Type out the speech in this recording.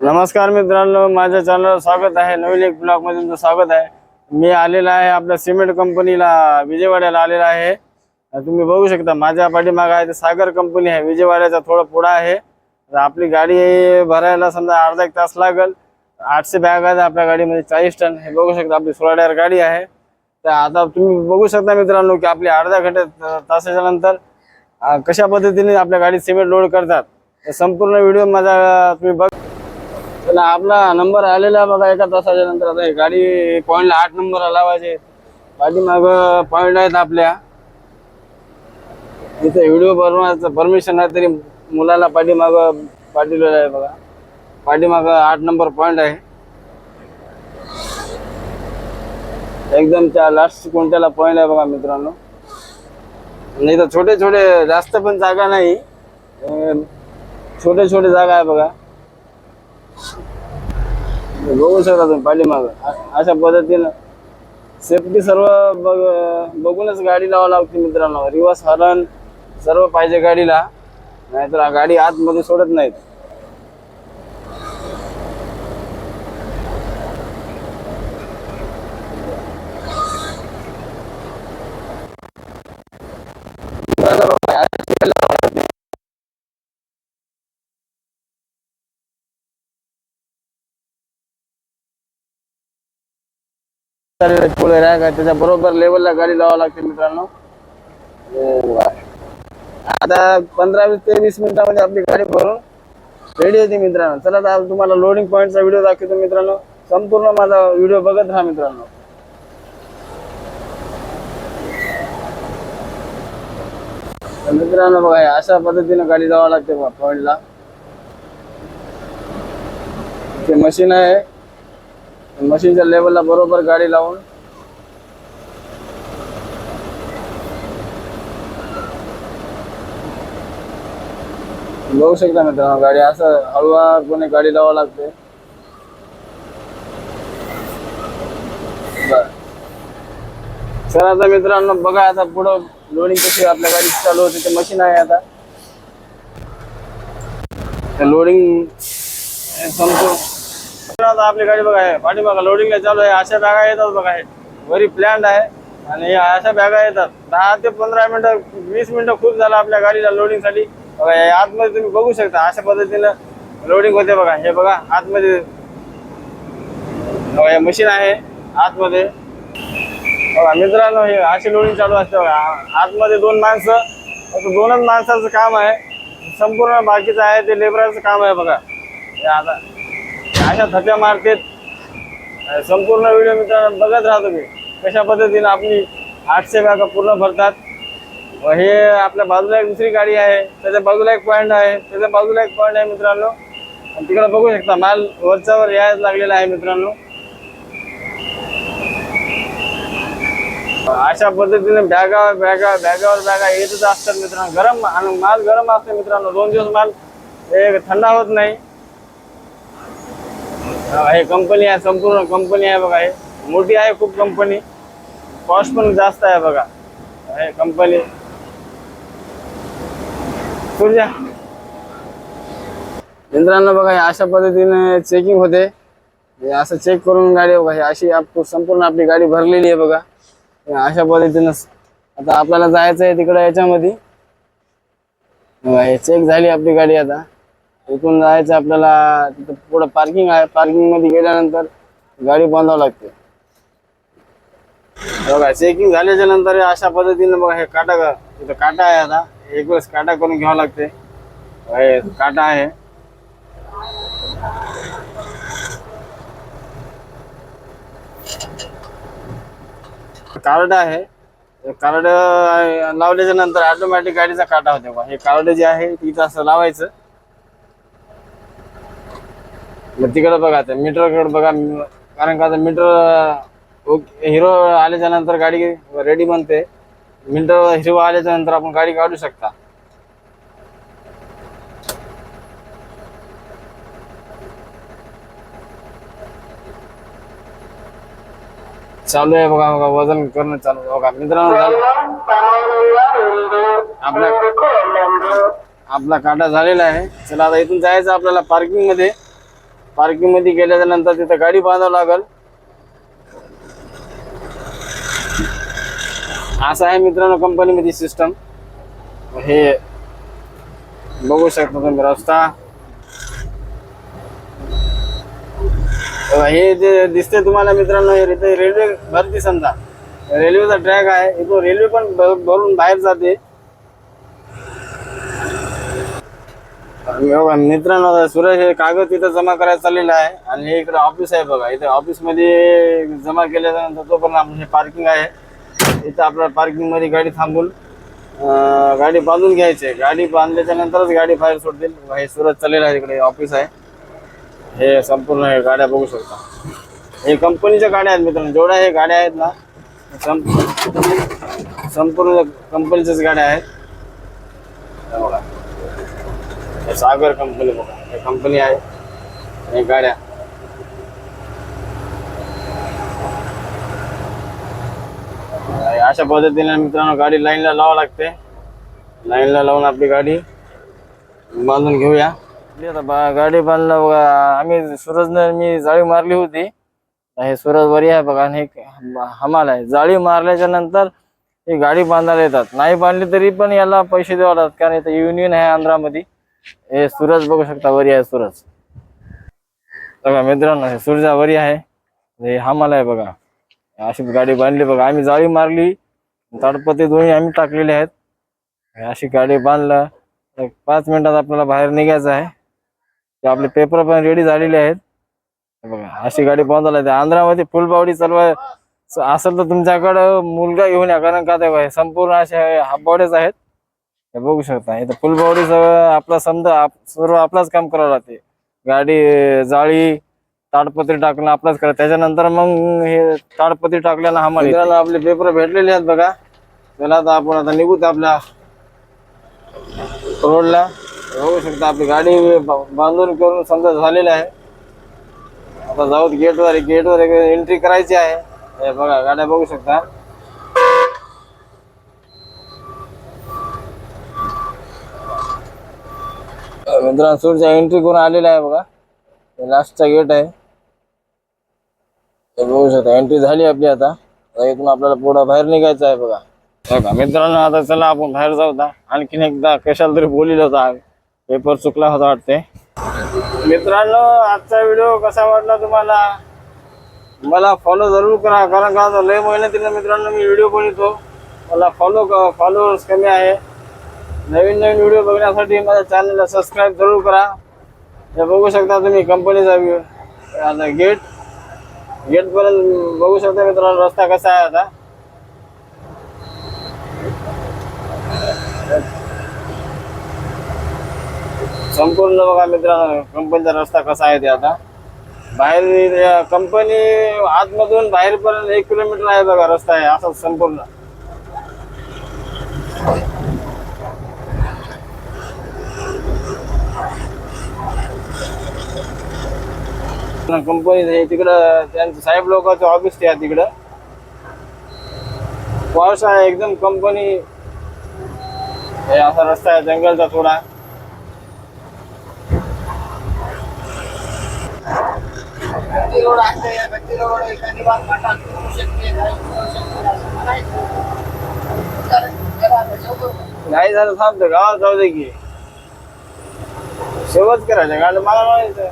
नमस्कार मित्रांनो माझ्या चॅनलवर स्वागत आहे. नवीन एक ब्लॉग तुमचं स्वागत आहे. मी आलेला आहे आपल्या सिमेंट कंपनीला विजयवाड्याला आलेला आहे. तुम्ही बघू शकता माझ्या पाठीमागं आहे ते सागर कंपनी आहे. विजयवाड्याचा थोडं पुढं आहे. तर आपली गाडी भरायला समजा अर्धा एक तास लागल. आठशे बॅग आहेत आपल्या गाडीमध्ये चाळीस टन. हे बघू शकता आपली सोळा टायर गाडी आहे. तर आता तुम्ही बघू शकता मित्रांनो की आपली अर्ध्या घंटे तासाच्या नंतर कशा पद्धतीने आपल्या गाडीत सिमेंट लोड करतात. तर संपूर्ण व्हिडिओ माझा तुम्ही बघ चला आपला नंबर आलेला आहे बघा एका तासाच्या नंतर आता गाडी पॉईंटला आठ नंबर लावायचे पाठीमाग पॉईंट आहेत आपल्या इथं व्हिडिओ बनवायचं परमिशन आहे तरी मुलाला पाठीमाग पाठवलेलं आहे बघा पाठीमाग आठ नंबर पॉईंट आहे एकदम त्या लास्ट कोणत्याला पॉईंट आहे बघा मित्रांनो नाही तर छोटे छोटे जास्त पण जागा नाही छोटे छोटे जागा आहे बघा बघू शकता तुम्ही पाठीमाग. अशा पद्धतीनं सेफ्टी सर्व बघ बघूनच गाडी लावा लागते मित्रांनो. रिवर्स हॉर्न सर्व पाहिजे गाडीला. नाहीतर गाडी आतमध्ये सोडत नाहीत. पुढे रॅक का? त्याच्या बरोबर लेवलला गाडी लावावं लागते मित्रांनो. आता पंधरा वीस ते वीस मिनिटामध्ये आपली गाडी भरून रेडी होती मित्रांनो. चला आता तुम्हाला लोडिंग पॉईंटचा व्हिडिओ दाखवतो मित्रांनो. संपूर्ण माझा व्हिडिओ बघत राहा मित्रांनो. मित्रांनो बघा अशा पद्धतीने गाडी जावं लागते पॉईंटला ते मशीन आहे. मशीनच्या लेवलला बरोबर गाडी लावून. बघू शकता मित्रांनो गाडी असं हळूवारपणे गाडी लावावं लागते. सर चला आता मित्रांनो बघा आता पुढं लोडिंग कशी आपल्या गाडी चालू होते ते मशीन आहे आता. लोडिंग संपूर्ण आपली गाडी बघा आहे बघा लोडिंगला चालू आहे अशा बॅगा येतात बघा हे. वरी प्लॅन्ड आहे आणि या अशा बॅगा येतात. दहा ते पंधरा मिनिटं वीस मिनिटं खूप झालं आपल्या गाडीला लोडिंगसाठी बघा आतमध्ये तुम्ही बघू शकता अशा पद्धतीनं लोडिंग होते बघा. हे बघा आतमध्ये. बघा हे मशीन आहे आतमध्ये. बघा मित्रांनो हे अशी लोडिंग चालू असते बघा. आतमध्ये दोन माणसं दोनच माणसाचं काम आहे. संपूर्ण बाकीचं आहे ते लेबराचं काम आहे बघा. हे आता अशा थकल्या मारतेत संपूर्ण व्हिडिओ मित्रांनो बघत राहतो मी. कशा पद्धतीने आपली आठशे बॅगा पूर्ण भरतात. व हे आपल्या बाजूला एक दुसरी गाडी आहे त्याच्या बाजूला एक पॉईंट आहे त्याच्या बाजूला एक पॉईंट आहे मित्रांनो. आणि तिकडे बघू शकता माल वरच्यावर यायला लागलेला आहे मित्रांनो. अशा पद्धतीने बॅगा बॅगा बॅगावर बॅगा येतच असतात मित्रांनो. गरम आणि माल गरम असतो मित्रांनो. दोन दिवस माल हे थंडा होत नाही. हे कंपनी आहे संपूर्ण कंपनी आहे बघा हे. मोठी आहे खूप कंपनी कॉस्ट पण जास्त आहे बघा. हे कंपनी सूर्या मित्रांनो बघा हे अशा पद्धतीने चेकिंग होते. हे असं चेक करून गाडी बघा हे अशी आप संपूर्ण आपली गाडी भरलेली आहे बघा. अशा पद्धतीनं आता आपल्याला जायचं आहे तिकडं याच्यामध्ये. बघा, हे चेक झाली आपली गाडी आता. इथून जायचं आपल्याला तिथं पुढं पार्किंग आहे. पार्किंगमध्ये गेल्यानंतर गाडी बांधावं लागते. बघा चेकिंग झाल्याच्यानंतर अशा पद्धतीने बघा हे काटा का काटा आहे आता. एक वेळेस काटा करून घ्यावा लागते. हे काटा आहे. कार्ड आहे. कार्ड लावल्याच्या नंतर ऑटोमॅटिक गाडीचा काटा होते बा हे कार्ड जे आहे तिथं असं लावायचं. मग तिकडं बघा आता मीटरकडे बघा कारण का आता मीटर हिरो आल्याच्यानंतर गाडी रेडी बनते. मीटर हिरो आल्याच्यानंतर आपण गाडी काढू शकता. चालू आहे बघा बघा वजन करणं चालू आहे बघा. मित्रांनो झालं. आपला आपला काटा झालेला आहे. चला आता इथून जायचं आपल्याला पार्किंगमध्ये. पार्किंगमध्ये गेल्याच्यानंतर तिथं गाडी बांधावं लागल. असं आहे मित्रांनो कंपनीमध्ये सिस्टम हे बघू शकता तुम्ही रस्ता. हे जे दिसते तुम्हाला मित्रांनो हे रेल्वे भरती समजा. रेल्वेचा ट्रॅक आहे. इथून रेल्वे पण भरून बाहेर जाते आणि बघा मित्रांनो सुरेश हे कागद तिथं जमा करायला चाललेला आहे. आणि इकडे ऑफिस आहे बघा. इथे ऑफिसमध्ये जमा केल्यानंतर तो पण आपण हे पार्किंग आहे. इथं आपल्या पार्किंगमध्ये गाडी थांबून गाडी बांधून घ्यायची आहे. गाडी बांधल्याच्या नंतरच गाडी बाहेर सोडतील. हे सुरत चाललेलं आहे इकडे ऑफिस आहे. हे संपूर्ण हे गाड्या बघू शकता. हे कंपनीच्या गाड्या आहेत मित्रांनो. जेवढ्या हे गाड्या आहेत ना सं- संपूर्ण कंपनीच्याच गाड्या आहेत. सागर कंपनी बघा. हे कंपनी आहे. हे गाड्या. अशा पद्धतीने मित्रांनो गाडी लाईनला लावावं लागते. लाईनला लावून आपली गाडी बांधून घेऊया. आता बा- गाडी बांधला बघा. आम्ही सूरजने मी जाळी मारली होती. हे सूरज वरी आहे बघा. आणि हे हमाल आहे. जाळी मारल्याच्या नंतर ही गाडी बांधायला येतात. नाही बांधली तरी पण याला पैसे द्यावे लागतात. कारण इथं युनियन आहे आंध्रामध्ये. हे सूरज बघू शकता वरी आहे सूरज. बघा मित्रांनो हे सूर्जा वरी आहे. हे हामाला आहे बघा. अशी गाडी बांधली बघा. आम्ही जाळी मारली. तडपती दोन्ही आम्ही टाकलेले आहेत. अशी गाडी बांधलं. तर पाच मिनिटात आपल्याला बाहेर निघायचं आहे. ते आपले पेपर पण रेडी झालेले आहेत. बघा अशी गाडी बांधायला येते आंध्रामध्ये फुलबावडी चालवाय असेल तर तुमच्याकडं मुलगा घेऊन या. कारण का ते संपूर्ण असे हाबावडेच आहेत. हे बघू शकता. इथं फुलबावडी सगळं आपला समजा आप- सर्व आपलाच काम करावं लागते. गाडी जाळी ताडपत्री टाकणं आपलाच करा त्याच्यानंतर मग हे ताडपत्री टाकल्यानं हा आपले पेपर भेटलेले आहेत बघा. त्याला आता आपण आता निघूत आपल्या रोडला बघू शकता आपली गाडी बांधून करून समजा झालेली आहे. आता जाऊ गेटवर गेटवर एंट्री करायची आहे. हे बघा गाड्या बघू शकता. मित्रांनो एंट्री करून आलेला आहे बघा. हे लास्टचा गेट आहे. हे बघू शकता एंट्री झाली आपली आता. इथून आपल्याला पुढं बाहेर निघायचं आहे बघा. बघा मित्रांनो आता चला आपण बाहेर जाऊ आता. आणखीन एकदा कशाला तरी बोलिल होता पेपर चुकला होता वाटते मित्रांनो आजचा व्हिडिओ कसा वाटला तुम्हाला? मला फॉलो जरूर करा कारण का लय मेहनतीनं मित्रांनो मी व्हिडिओ बनवतो. मला फॉलो फॉलोअर्स कमी आहे. नवीन नवीन व्हिडिओ बघण्यासाठी माझ्या चॅनलला सबस्क्राईब जरूर करा. हे बघू शकता तुम्ही कंपनीचा व्ह्यू आता गेट गेटपर्यंत बघू शकता मित्रांनो रस्ता कसा आहे आता. संपूर्ण बघा मित्रांनो कंपनीचा रस्ता कसा आहे ते आता. बाहेर कंपनी आतमधून बाहेरपर्यंत एक किलोमीटर आहे बघा रस्ता आहे असा संपूर्ण. कंपनी हे तिकडं त्यांचं साहेब लोकांचं ऑफिस ते आहे तिकडं. पॉश आहे एकदम कंपनी हे असा रस्ता आहे जंगलचा थोडा. नाही झालं थांबतं. गावात जाऊ दे की. शेवट करायचं गाडी मला माहिती